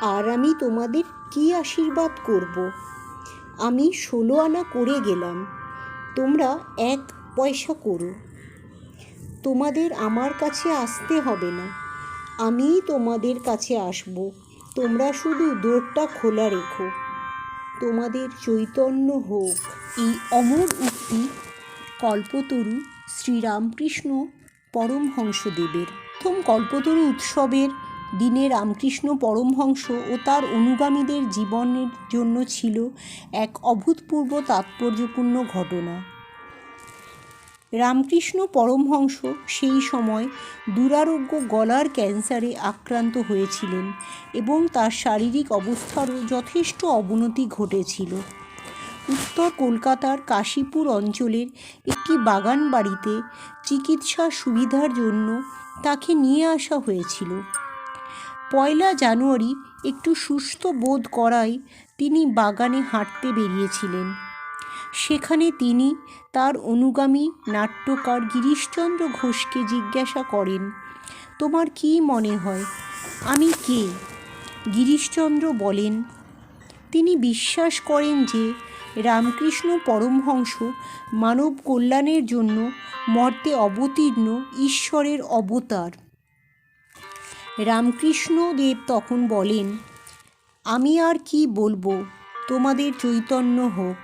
আর আমি তোমাদের কি আশীর্বাদ করব? আমি ষোলো আনা করে গেলাম। তোমরা এক পয়সা করো। তোমাদের আমার কাছে আসতে হবে না। আমি তোমাদের কাছে আসব। তোমরা শুধু দোরটা খোলা রেখো। তোমাদের চৈতন্য হোক। এই অমর উক্তি কল্পতরু শ্রীরামকৃষ্ণ পরমহংসদেবের। প্রথম কল্পতরু উৎসবের দিনে রামকৃষ্ণ পরমহংস ও তার অনুগামীদের জীবনের জন্য ছিল এক অভূতপূর্ব তাৎপর্যপূর্ণ ঘটনা। রামকৃষ্ণ পরমহংস সেই সময় দুরারোগ্য গলার ক্যান্সারে আক্রান্ত হয়েছিলেন এবং তার শারীরিক অবস্থারও যথেষ্ট অবনতি ঘটেছিল। উত্তর কলকাতার কাশীপুর অঞ্চলের একটি বাগান বাড়িতে চিকিৎসা সুবিধার জন্য তাকে নিয়ে আসা হয়েছিল। পয়লা জানুয়ারি একটু সুস্থ বোধ করায় তিনি বাগানে হাঁটতে বেরিয়েছিলেন। সেখানে তিনি তার অনুগামী নাট্যকার গিরিশচন্দ্র ঘোষকে জিজ্ঞাসা করেন, তোমার কি মনে হয়, আমি কে? গিরিশচন্দ্র বলেন, তিনি বিশ্বাস করেন যে রামকৃষ্ণ পরমহংস মানব কল্যাণের জন্য মর্তে অবতীর্ণ ঈশ্বরের অবতার। রামকৃষ্ণ দেব তখন বলেন, আমি আর কি বলব, তোমাদের চৈতন্য হোক।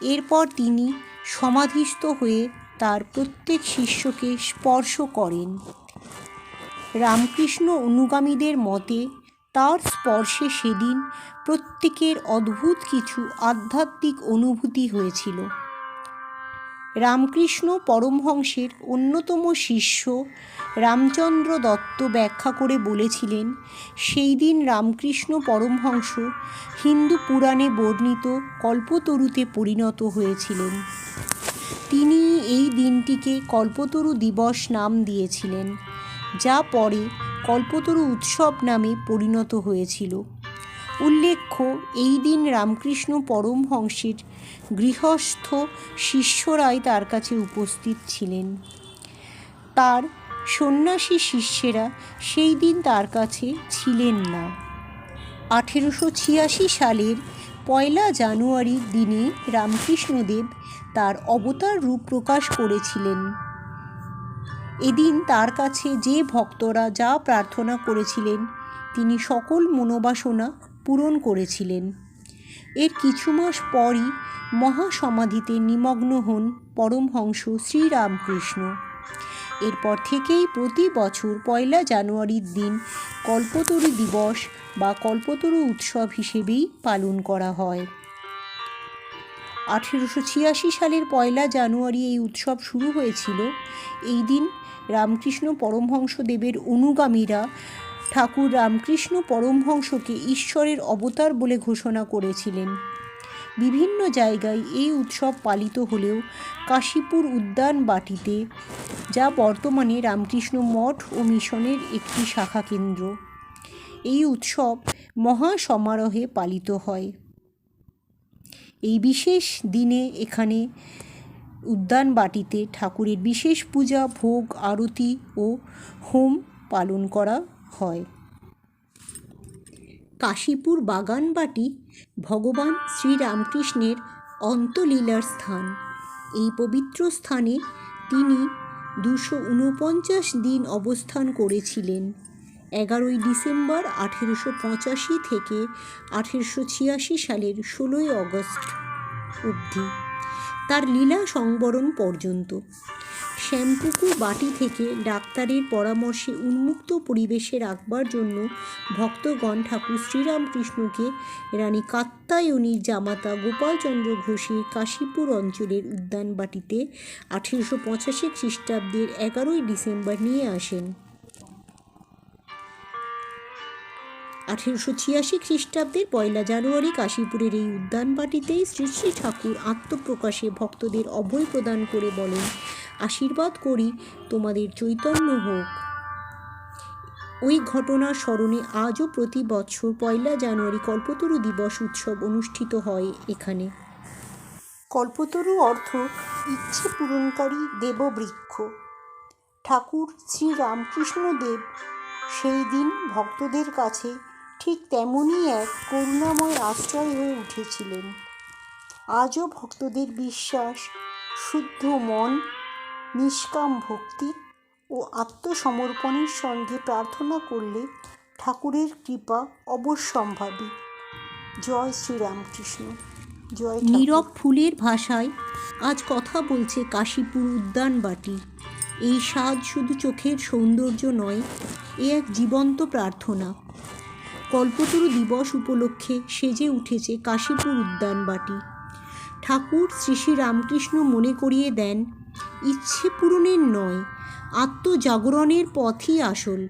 এরপর তিনি সমাধিস্থ হয়ে তার প্রত্যেক শিষ্যকে স্পর্শ করেন। রামকৃষ্ণ অনুগামীদের মতে তার স্পর্শে সেদিন প্রত্যেকের অদ্ভুত কিছু আধ্যাত্মিক অনুভূতি হয়েছিল। রামকৃষ্ণ পরমহংসের অন্যতম শিষ্য রামচন্দ্র দত্ত ব্যাখ্যা করে বলেছিলেন, সেই দিন রামকৃষ্ণ পরমহংস হিন্দু পুরাণে বর্ণিত কল্পতরুতে পরিণত হয়েছিলেন। তিনি এই দিনটিকে কল্পতরু দিবস নাম দিয়েছিলেন, যা পরে কল্পতরু উৎসব নামে পরিণত হয়েছিল। উল্লেখ্য, এই দিন রামকৃষ্ণ পরমহংসের গৃহস্থ শিষ্যরাই তার কাছে উপস্থিত ছিলেন। তার সন্ন্যাসী শিষ্যেরা সেই দিন তার কাছে ছিলেন না। আঠেরোশো ছিয়াশি সালের পয়লা জানুয়ারির দিনে রামকৃষ্ণদেব তার অবতার রূপ প্রকাশ করেছিলেন। এদিন তার কাছে যে ভক্তরা যা প্রার্থনা করেছিলেন, তিনি সকল মনোবাসনা পূরণ করেছিলেন। এর কিছু মাস পরই মহাসমাধিতে নিমগ্ন হন পরমহংস শ্রীরামকৃষ্ণ। এরপর থেকেই প্রতি বছর পয়লা জানুয়ারির দিন কল্পতরু দিবস বা কল্পতরু উৎসব হিসেবেই পালন করা হয়। আঠেরোশো ছিয়াশি সালের পয়লা জানুয়ারি এই উৎসব শুরু হয়েছিল। এই দিন রামকৃষ্ণ পরমহংসদেবের অনুগামীরা ঠাকুর রামকৃষ্ণ পরমহংসকে ঈশ্বরের অবতার বলে ঘোষণা করেছিলেন। বিভিন্ন জায়গায় এই উৎসব পালিত হলেও কাশীপুর উদ্যান বাটিতে, যা বর্তমানে রামকৃষ্ণ মঠ ও মিশনের একটি শাখা কেন্দ্র। এই উৎসব মহা সমারোহে পালিত হয়। এই বিশেষ দিনে এখানে উদ্যান বাটিতে ঠাকুরের বিশেষ পূজা, ভোগ, আরতি ও হোম পালন করা হয়। কাশীপুর বাগানবাটি ভগবান শ্রীরামকৃষ্ণের অন্তলীলার স্থান। এই পবিত্র স্থানে তিনি দুশো উনপঞ্চাশ দিন অবস্থান করেছিলেন। এগারোই ডিসেম্বর আঠেরোশো পঁচাশি থেকে আঠেরোশো ছিয়াশি সালের ষোলোই আগস্ট অবধি। তার লীলা সংবরণ পর্যন্ত শ্যামপুকুর বাটি থেকে ডাক্তারের পরামর্শে উন্মুক্ত পরিবেশে রাখবার জন্য ভক্তগণ ঠাকুর শ্রীরামকৃষ্ণকে রানী কাত্তায়নীর জামাতা গোপালচন্দ্র ঘোষের কাশীপুর অঞ্চলের উদ্যান বাটিতে আঠেরোশো পঁচাশি খ্রিস্টাব্দের এগারোই ডিসেম্বর নিয়ে আসেন। আঠেরোশো ছিয়াশি খ্রিস্টাব্দের পয়লা জানুয়ারি কাশীপুরের এই উদ্যানবাটিতেই শ্রী শ্রী ঠাকুর আত্মপ্রকাশে ভক্তদের অভয় প্রদান করে বলেন, আশীর্বাদ করি তোমাদের চৈতন্য হোক। ওই ঘটনার স্মরণে আজও প্রতি বছর পয়লা জানুয়ারি কল্পতরু দিবস উৎসব অনুষ্ঠিত হয় এখানে। কল্পতরু অর্থ ইচ্ছে পূরণকারী দেববৃক্ষ। ঠাকুর শ্রী রামকৃষ্ণ দেব সেই দিন ভক্তদের কাছে ঠিক তেমনই এক করুণাময় আশ্রয় হয়ে উঠেছিলেন। আজও ভক্তদের বিশ্বাস, শুদ্ধ মন, নিষ্কাম ভক্তি ও আত্মসমর্পণের সঙ্গে প্রার্থনা করলে ঠাকুরের কৃপা অবশ্যম্ভাবী। জয় শ্রীরামকৃষ্ণ। জয় নীরব ফুলের ভাষায় আজ কথা বলছে কাশীপুর উদ্যানবাটি এই স্বাদ শুধু চোখের সৌন্দর্য নয়, এ এক জীবন্ত প্রার্থনা। কল্পতরু দিবস উপলক্ষে সেজে উঠেছে কাশীপুর উদ্যানবাটি ঠাকুর শ্রী শ্রী রামকৃষ্ণ মনে করিয়ে দেন, ইচ্ছে পূরণের নয়, আত্মজাগরণের পথই আসল।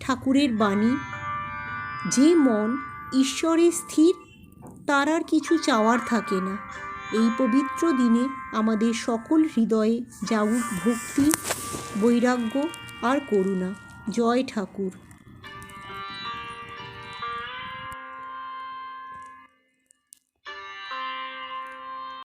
ঠাকুরের বাণী, যে মন ঈশ্বরে স্থির, তার আর কিছু চাওয়ার থাকে না। এই পবিত্র দিনে আমাদের সকল হৃদয়ে জাগুক ভক্তি, বৈরাগ্য আর করুণা। জয় ঠাকুর।